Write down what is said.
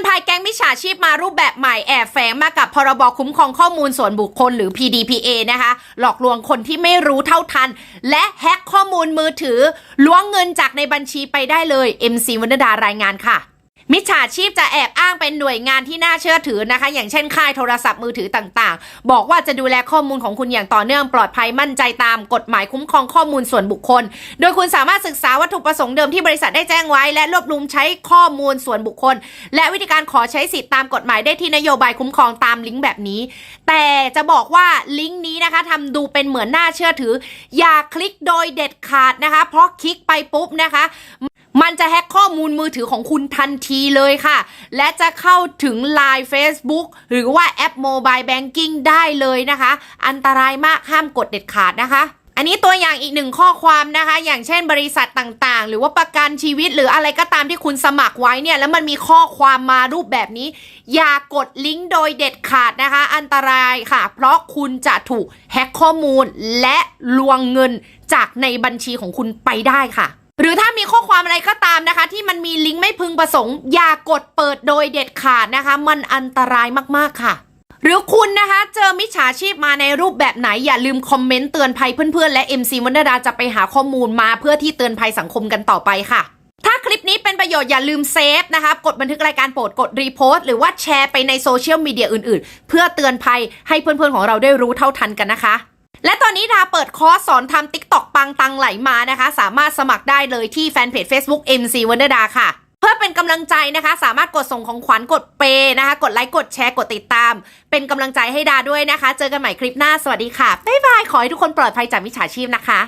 อนภัยแก๊งมิจฉาชีพมารูปแบบใหม่แอบแฝงมากับพรบคุ้มครองข้อมูลส่วนบุคคลหรือ PDPA นะคะ หลอกลวงคนที่ไม่รู้เท่าทัน และแฮ็กข้อมูลมือถือล้วงเงินจากในบัญชีไปได้เลย MC วรรณดารายงานค่ะ มิจฉาชีพจะแอบอ้างเป็นหน่วยงานที่น่าเชื่อถือนะคะ อย่างเช่นค่ายโทรศัพท์มือถือต่างๆ บอกว่าจะดูแลข้อมูลของคุณอย่างต่อเนื่องปลอดภัยมั่นใจตามกฎหมายคุ้มครองข้อมูลส่วนบุคคล โดยคุณสามารถศึกษาวัตถุประสงค์เดิมที่บริษัทได้แจ้งไว้ และรวบรวมใช้ข้อมูลส่วนบุคคล และวิธีการขอใช้สิทธิ์ตามกฎหมายได้ที่นโยบายคุ้มครองตามลิงก์แบบนี้ แต่จะบอกว่าลิงก์นี้นะคะทำดูเป็นเหมือนน่าเชื่อถือ อย่าคลิกโดยเด็ดขาดนะคะ เพราะคลิกไปปุ๊บนะคะ มันจะแฮ็กข้อมูลมือถือของคุณทันทีเลยค่ะ และจะเข้าถึง Line Facebook หรือว่าแอป Mobile Banking ได้เลยนะคะ อันตรายมากห้ามกดเด็ดขาดนะคะอันนี้ตัวอย่างอีกหนึ่งข้อความนะคะ อย่างเช่นบริษัทต่างๆ หรือว่าประกันชีวิต หรืออะไรก็ตามที่คุณสมัครไว้เนี่ย แล้วมันมีข้อความมารูปแบบนี้ อย่ากดลิงก์โดยเด็ดขาดนะคะ อันตรายค่ะ เพราะคุณจะถูกแฮ็กข้อมูลและลวงเงินจากในบัญชีของคุณไปได้ค่ะ หรือถ้ามีข้อความอะไรก็ตามนะคะ ที่มันมีลิงก์ไม่พึงประสงค์ อย่ากดเปิดโดยเด็ดขาดนะคะ มันอันตรายมากๆค่ะ หรือคุณนะคะ เจอมิจฉาชีพมาในรูปแบบไหน อย่าลืมคอมเมนต์เตือนภัยเพื่อนๆ และ MC วันดาจะไปหาข้อมูลมาเพื่อที่เตือนภัยสังคมกันต่อไปค่ะถ้าคลิปนี้เป็นประโยชน์อย่าลืมเซฟนะคะกดบันทึกรายการโปรดกดรีโพสต์หรือว่าแชร์ไปในโซเชียลมีเดียอื่นๆ เพื่อเตือนภัยให้เพื่อนๆของเราได้รู้เท่าทันกันนะคะ และตอนนี้ดาเปิดคอร์สสอนทำ TikTok ปังตังไหลมานะคะ สามารถสมัครได้เลยที่แฟนเพจ Facebook MC Wonder ดาค่ะ เพื่อเป็นกำลังใจนะคะ สามารถกดส่งของขวัญกดเปย์นะคะ กดไลค์กดแชร์กดติดตาม เป็นกำลังใจให้ดาด้วยนะคะ เจอกันใหม่คลิปหน้าสวัสดีค่ะบ๊ายบายขอให้ทุกคนปลอดภัยจากมิจฉาชีพนะคะ